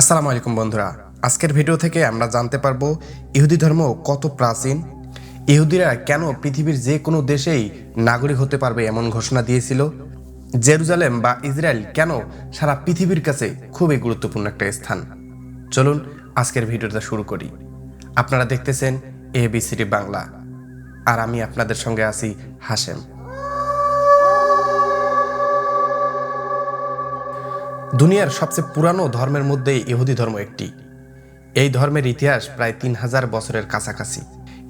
আসসালামু আলাইকুম বন্ধুরা। আজকের ভিডিও থেকে আমরা জানতে পারব ইহুদি ধর্ম কত প্রাচীন? ইহুদিরা কেন পৃথিবীর যে কোনো দেশেই নাগরিক হতে পারবে এমন ঘোষণা দিয়েছিল? জেরুজালেম বা ইসরায়েল কেন সারা পৃথিবীর কাছে খুবই গুরুত্বপূর্ণ একটা স্থান? চলুন আজকের ভিডিওটা শুরু করি। আপনারা দেখতেছেন এবিসিডি বাংলা। আর আমি আপনাদের সঙ্গে আছি হাসেম দুনিয়ার সবচেয়ে পুরানো ধর্মের মধ্যে ইহুদি ধর্ম একটি। এই ধর্মের ইতিহাস প্রায় তিন হাজার বছরের কাছাকাছি।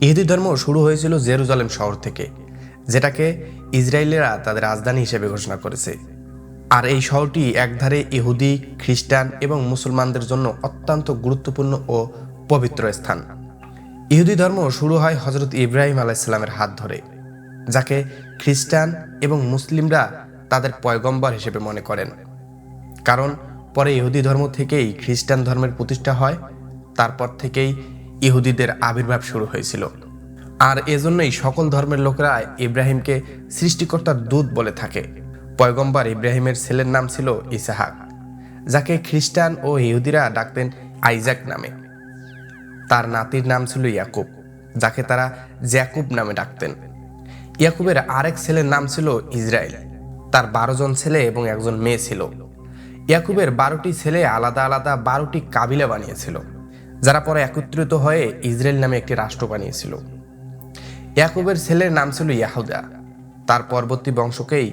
ইহুদি ধর্ম শুরু হয়েছিল জেরুজালেম শহর থেকে, যেটাকে ইসরায়েলেরা তাদের রাজধানী হিসেবে ঘোষণা করেছে। আর এই শহরটি একধারে ইহুদি, খ্রিস্টান এবং মুসলমানদের জন্য অত্যন্ত গুরুত্বপূর্ণ ও পবিত্র স্থান। ইহুদি ধর্ম শুরু হয় হজরত ইব্রাহিম আলাইসাল্লামের হাত ধরে, যাকে খ্রিস্টান এবং মুসলিমরা তাদের পয়গম্বর হিসেবে মনে করেন। কারণ পরে ইহুদি ধর্ম থেকেই খ্রিস্টান ধর্মের প্রতিষ্ঠা হয়, তারপর থেকেই ইহুদিদের আবির্ভাব শুরু হয়েছিল। আর এজন্যই সকল ধর্মের লোকেরা ইব্রাহিমকে সৃষ্টিকর্তার দূত বলে থাকে। পয়গম্বর ইব্রাহিমের ছেলের নাম ছিল ইসাহাক, যাকে খ্রিস্টান ও ইহুদিরা ডাকতেন আইজাক নামে। তার নাতির নাম ছিল ইয়াকুব, যাকে তারা জ্যাকুব নামে ডাকতেন। ইয়াকুবের আরেক ছেলের নাম ছিল ইসরায়েল তার বারো জন ছেলে এবং একজন মেয়ে ছিল। ইয়াকুবের বারোটি ছেলে আলাদা আলাদা বারোটি কাবিলা বানিয়েছিল, যারা পরে একত্রিত হয়ে ইসরায়েল নামে একটি রাষ্ট্র বানিয়েছিল। ইয়াকুবের ছেলের নাম ছিল ইয়াহুদা। তার পরবর্তী বংশকেই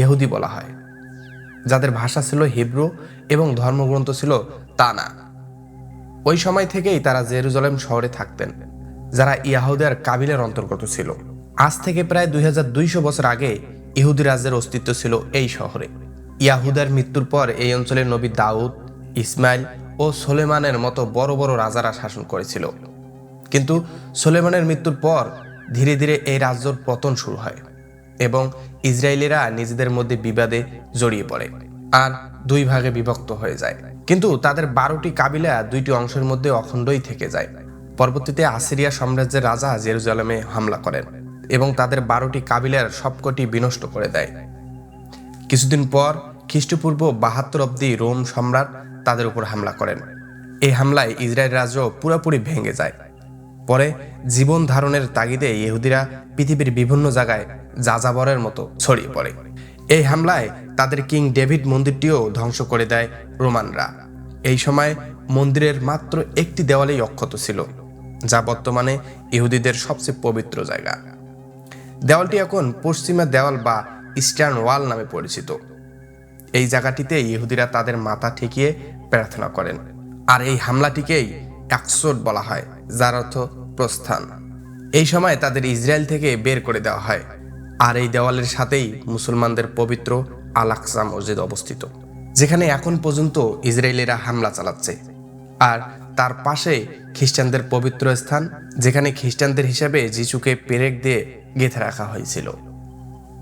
ইহুদি বলা হয়, যাদের ভাষা ছিল হিব্রু এবং ধর্মগ্রন্থ ছিল তানা। ওই সময় থেকেই তারা জেরুজালেম শহরে থাকতেন, যারা ইয়াহুদার কাবিলের অন্তর্গত ছিল। আজ থেকে প্রায় দুই হাজার দুইশ বছর আগে ইহুদি রাজ্যের অস্তিত্ব ছিল এই শহরে। ইয়াহুদার মৃত্যুর পর এই অঞ্চলের নবী দাউদ, ইসমাইল ও সোলেমানের মতো বড় বড় রাজারা শাসন করেছিল। কিন্তু সোলেমানের মৃত্যুর পর ধীরে ধীরে এই রাজ্যর পতন শুরু হয় এবং ইসরায়েলিরা নিজেদের মধ্যে বিবাদে জড়িয়ে পড়ে আর দুই ভাগে বিভক্ত হয়ে যায়। কিন্তু তাদের বারোটি কাবিলা দুইটি অংশের মধ্যে অখণ্ডই থেকে যায়। পরবর্তীতে আসিরিয়া সাম্রাজ্যের রাজা জেরুজালেমে হামলা করেন এবং তাদের বারোটি কাবিলার সবকটি বিনষ্ট করে দেয়। কিছুদিন পর খ্রিস্টপূর্ব বাহাত্তর অব্দি রোম সম্রাট তাদের উপর হামলা করেন। এই হামলায় ইসরায়েল রাজ্য পুরোপুরি ভেঙে যায়। পরে জীবন ধারণের তাগিদে ইহুদিরা পৃথিবীর বিভিন্ন জায়গায় যাযাবরের মতো ছড়িয়ে পড়ে। এই হামলায় তাদের কিং ডেভিড মন্দিরটিও ধ্বংস করে দেয় রোমানরা। এই সময় মন্দিরের মাত্র একটি দেওয়ালেই অক্ষত ছিল, যা বর্তমানে ইহুদিদের সবচেয়ে পবিত্র জায়গা। দেওয়ালটি এখন পশ্চিমা দেওয়াল বা ইস্টার্ন ওয়াল নামে পরিচিত। এই জায়গাটিতে ইহুদিরা তাদের মাথা ঠেকিয়ে প্রার্থনা করেন। আর এই হামলাটিকেই একসোট বলা হয়, যার অর্থ প্রস্থান। এই সময় তাদের ইসরায়েল থেকে বের করে দেওয়া হয়। আর এই দেওয়ালের সাথেই মুসলমানদের পবিত্র আল আকসা মসজিদ অবস্থিত, যেখানে এখন পর্যন্ত ইসরায়েলিরা হামলা চালাচ্ছে। আর তার পাশে খ্রিস্টানদের পবিত্র স্থান, যেখানে খ্রিস্টানদের হিসাবে যিশুকে পেরেক দিয়ে গেঁথে রাখা হয়েছিল।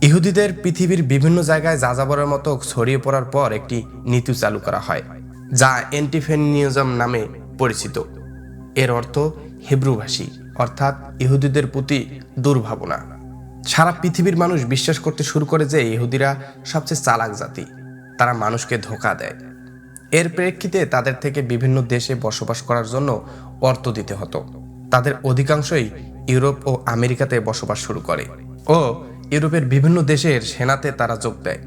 ইহুদিদের পৃথিবীর বিভিন্ন জায়গায় যাযাবরের মতো ছড়িয়ে পড়ার পর একটি নীতি চালু করা হয়, যা অ্যান্টিফেনিজম নামে পরিচিত। এর অর্থ হেব্রুভাষী, অর্থাৎ ইহুদিদের প্রতি দুর্ভাবনা। সারা পৃথিবীর মানুষ বিশ্বাস করতে শুরু করে যে ইহুদিরা সবচেয়ে চালাক জাতি, তারা মানুষকে ধোকা দেয়। এর প্রেক্ষিতে তাদের থেকে বিভিন্ন দেশে বসবাস করার জন্য অর্থ দিতে হতো। তাদের অধিকাংশই ইউরোপ ও আমেরিকাতে বসবাস শুরু করে ও ইউরোপের বিভিন্ন দেশের সেনাতে তারা যোগ দেয়।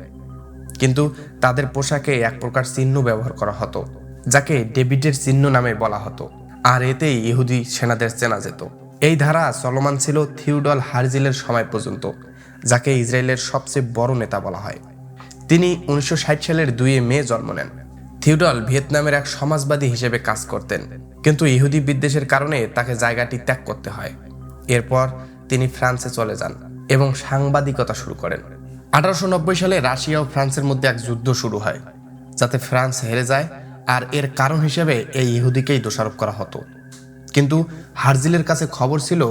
কিন্তু তাদের পোশাকে এক প্রকার চিহ্ন ব্যবহার করা হতো, যাকে ডেভিডের চিহ্ন নামে বলা হতো। আর এতেই ইহুদি সেনাদের চেনা যেত। এই ধারা চলমান ছিল থিউডল হারজিলের সময় পর্যন্ত, যাকে ইসরায়েলের সবচেয়ে বড় নেতা বলা হয়। তিনি উনিশশো ষাট সালের দুইয়ে মে জন্ম নেন। থিউডল ভিয়েতনামের এক সমাজবাদী হিসেবে কাজ করতেন, কিন্তু ইহুদি বিদ্বেষের কারণে তাকে জায়গাটি ত্যাগ করতে হয়। এরপর তিনি ফ্রান্সে চলে যান। এবং সাংবাদিকতা শুরু করেন। আঠারোশো নব্বই সালে রাশিয়া ও ফ্রান্সের মধ্যে এক যুদ্ধ শুরু হয়, যাতে ফ্রান্স হেরে যায় আর এর কারণ হিসেবে এই ইহুদিকেই দোষারোপ করা হতো। কিন্তু হার্জিলের কাছে খবর ছিল,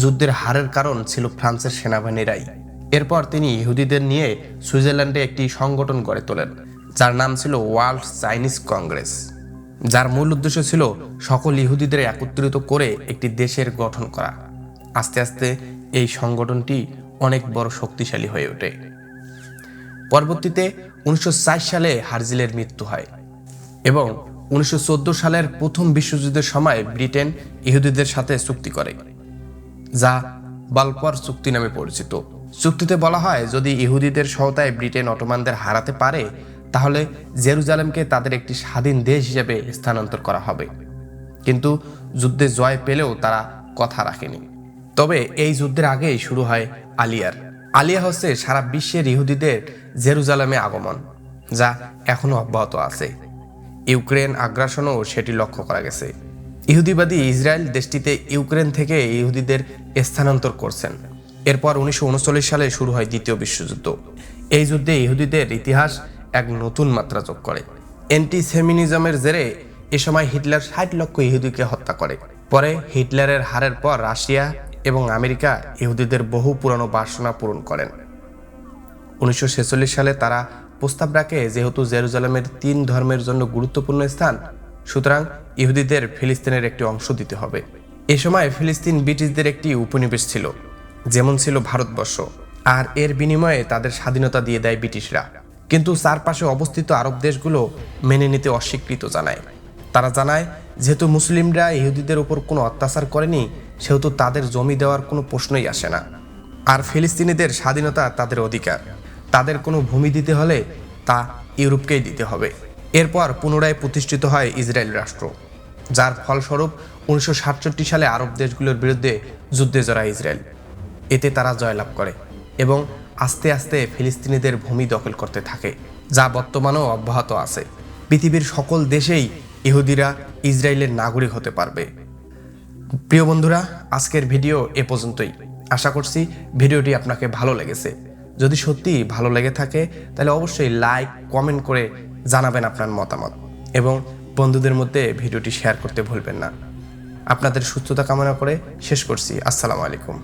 যুদ্ধের হারের কারণ ছিল ফ্রান্সের সেনাবাহিনীরাই। এরপর তিনি ইহুদিদের নিয়ে সুইজারল্যান্ডে একটি সংগঠন গড়ে তোলেন, যার নাম ছিল ওয়ার্ল্ড চাইনিজ কংগ্রেস। যার মূল উদ্দেশ্য ছিল সকল ইহুদিদের একত্রিত করে একটি দেশের গঠন করা। আস্তে আস্তে এই সংগঠনটি অনেক বড় শক্তিশালী হয়ে ওঠে। পরবর্তীতে উনিশশো সালে হার্জিলের মৃত্যু হয় এবং উনিশশো চোদ্দ সালের প্রথম বিশ্বযুদ্ধের সময় ব্রিটেন ইহুদিদের সাথে চুক্তি করে, যা বালপর চুক্তি নামে পরিচিত। চুক্তিতে বলা হয়, যদি ইহুদিদের সহায়তায় ব্রিটেন অটোমানদের হারাতে পারে, তাহলে জেরুজালেমকে তাদের একটি স্বাধীন দেশ হিসেবে স্থানান্তর করা হবে। কিন্তু যুদ্ধে জয় পেলেও তারা কথা রাখেনি। তবে এই যুদ্ধের আগেই শুরু হয় আলিয়ার। আলিয়া হচ্ছে সারা বিশ্বের ইহুদিদের জেরুজালেমে আগমন, যা এখনও অব্যাহত আছে। ইউক্রেন আগ্রাসনও সেটি লক্ষ্য করা গেছে। ইহুদিবাদী ইসরায়েল দেশটিতে ইউক্রেন থেকে ইহুদিদের স্থানান্তর করছেন। এরপর উনিশশো উনচল্লিশ সালে শুরু হয় দ্বিতীয় বিশ্বযুদ্ধ। এই যুদ্ধে ইহুদিদের ইতিহাস এক নতুন মাত্রা যোগ করে। অ্যান্টিসেমিনিজমের জেরে এ সময় হিটলার ষাট লক্ষ ইহুদিকে হত্যা করে। পরে হিটলারের হারের পর রাশিয়া এবং আমেরিকা ইহুদিদের বহু পুরানো বাসনা পূরণ করেন। উনিশশো ছেচল্লিশ সালে তারা প্রস্তাব রাখে যেহেতু জেরুজালেমের তিন ধর্মের জন্য গুরুত্বপূর্ণ স্থান, সুতরাং ইহুদিদের ফিলিস্তিনের একটি অংশ দিতে হবে। এ সময় ফিলিস্তিন ব্রিটিশদের একটি উপনিবেশ ছিল, যেমন ছিল ভারতবর্ষ, আর এর বিনিময়ে তাদের স্বাধীনতা দিয়ে দেয় ব্রিটিশরা। কিন্তু চারপাশে অবস্থিত আরব দেশগুলো মেনে নিতে অস্বীকৃত জানায়। তারা জানায়, যেহেতু মুসলিমরা ইহুদিদের উপর কোনো অত্যাচার করেনি সেহেতু তাদের জমি দেওয়ার কোনো প্রশ্নই আসে না। আর ফিলিস্তিনিদের স্বাধীনতা তাদের অধিকার। তাদের কোনো ভূমি দিতে হলে তা ইউরোপকেই দিতে হবে। এরপর পুনরায় প্রতিষ্ঠিত হয় ইসরায়েল রাষ্ট্র, যার ফলস্বরূপ উনিশশো সাতষট্টি সালে আরব দেশগুলোর বিরুদ্ধে যুদ্ধে জড়ায় ইসরায়েল। এতে তারা জয়লাভ করে এবং আস্তে আস্তে ফিলিস্তিনিদের ভূমি দখল করতে থাকে, যা বর্তমানেও অব্যাহত আছে। পৃথিবীর সকল দেশেই ইহুদিরা ইসরায়েলের নাগরিক হতে পারবে। প্রিয় বন্ধুরা, আজকের ভিডিও এ পর্যন্তই। আশা করছি ভিডিওটি আপনাকে ভালো লেগেছে। যদি সত্যি ভালো লেগে থাকে, তাহলে অবশ্যই লাইক কমেন্ট করে জানাবেন আপনার মতামত এবং বন্ধুদের মধ্যে ভিডিওটি শেয়ার করতে ভুলবেন না। আপনাদের সুস্থতা কামনা করে শেষ করছি। আসসালামু আলাইকুম।